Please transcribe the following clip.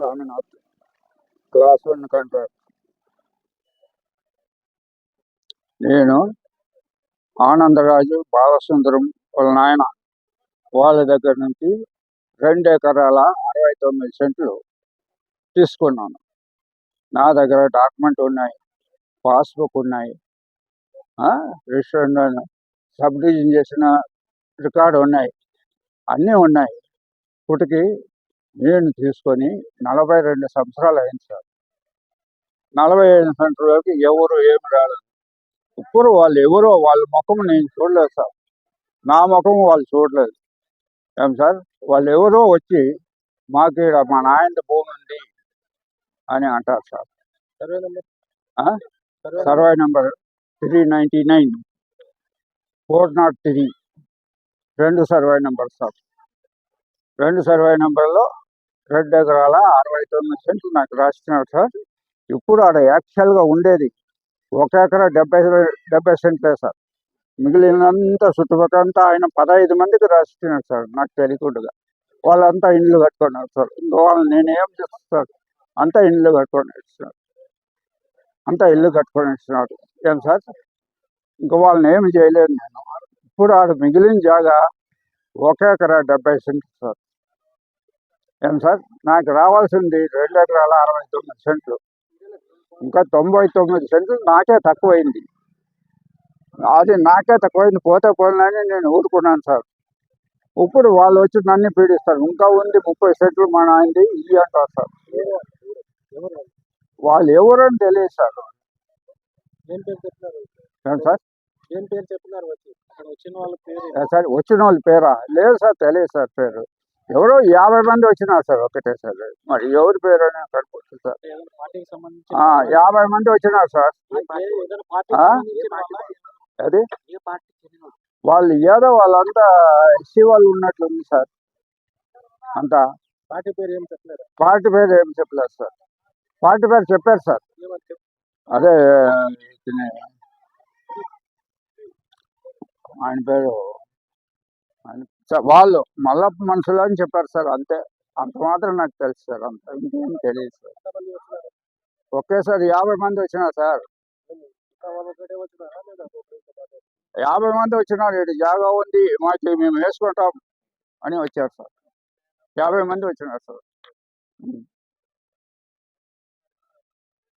Swaminath class one contract. నేను ఆనందరాజు బాలసుందరం వాళ్ళ నాయన. వాళ్ళ దగ్గర నుంచి రెండు ఎకరాల అరవై తొమ్మిది సెంట్లు తీసుకున్నాను. నా దగ్గర డాక్యుమెంట్ ఉన్నాయి పాస్బుక్ ఉన్నాయి రిజిస్టర్ సబ్ డివిజన్ చేసిన రికార్డు ఉన్నాయి అన్నీ ఉన్నాయి. ఇప్పటికి నేను తీసుకొని నలభై రెండు సంవత్సరాలు అయింది సార్. నలభై ఐదు సంవత్సరాలకి ఎవరు ఏమి రాలేదు. ఇప్పుడు వాళ్ళు ఎవరో వాళ్ళ ముఖం నేను చూడలేదు సార్. నా ముఖం వాళ్ళు చూడలేదు. ఏం సార్? వాళ్ళు ఎవరో వచ్చి మాకు మా నాయన భూమి ఉంది అని అంటారు sir. Survey number. Three ninety nine. Four nought three. రెండు సర్వే నెంబర్ సార్. రెండు సర్వే నెంబర్లో రెండు ఎకరాల అరవై తొమ్మిది సెంట్లు నాకు రాస్తున్నారు సార్. ఇప్పుడు ఆడ యాక్చువల్గా ఉండేది ఒక ఎకరా డెబ్బై డెబ్బై సెంట్లే సార్. మిగిలినంతా చుట్టుపక్కలంతా ఆయన పదహైదు మందికి రాసినాడు సార్ నాకు తెలియకుండా వాళ్ళంతా ఇండ్లు కట్టుకున్నారు సార్. ఇంకో వాళ్ళు నేనేం చేస్తాను సార్? అంతా ఇండ్లు కట్టుకొని ఇచ్చినారు అంతా ఇల్లు కట్టుకొని ఇచ్చినారు ఏం సార్? ఇంక వాళ్ళని ఏమి చేయలేను నేను. ఇప్పుడు ఆడ మిగిలిన జాగా ఒక ఎకరా డెబ్బై సెంట్లు సార్. ఏం సార్? నాకు రావాల్సింది రెండు ఎకరాల అరవై తొమ్మిది సెంట్లు. ఇంకా తొంభై తొమ్మిది సెంట్లు నాకే తక్కువైంది. అది నాకే తక్కువైంది పోతే పోయినని నేను ఊరుకున్నాను సార్. ఇప్పుడు వాళ్ళు వచ్చి నన్ను పీడిస్తారు. ఇంకా ఉంది ముప్పై సెంట్లు మా నాయనది ఇవి అంటారు సార్. వాళ్ళు? ఎవరని తెలియదు సార్. ఏం పేరు సార్? ఏం పేరు వచ్చిన వాళ్ళ పేరు సార్ వచ్చిన వాళ్ళ పేరా? లేదు సార్ తెలియదు సార్ పేరు. ఎవరో యాభై మంది వచ్చినారు సార్ ఒకటే సార్. మరి ఎవరి పేరు అని కనుక్కోవచ్చు సార్. యాభై మంది వచ్చినారు సార్? అది? వాళ్ళు? ఏదో వాళ్ళంతా ఎస్సీ వాళ్ళు ఉన్నట్లుంది సార్. అంతా. పార్టీ పేరు ఏం చెప్పలేరు పార్టీ పేరు ఏం చెప్పలేదు సార్. పార్టీ పేరు చెప్పారు సార్. అదే ఆయన పేరు వాళ్ళు మల్లప్ప మనుషులు అని చెప్పారు సార్ అంతే. అంత మాత్రం నాకు తెలుసు సార్ అంత ఇంకేం తెలియదు సార్. ఒకేసారి యాభై మంది వచ్చినారు? సార్? యాభై మంది వచ్చినారు ఇటు జాగా ఉంది మాకు మేము వేసుకుంటాం అని వచ్చారు సార్. యాభై మంది వచ్చినారు సార్.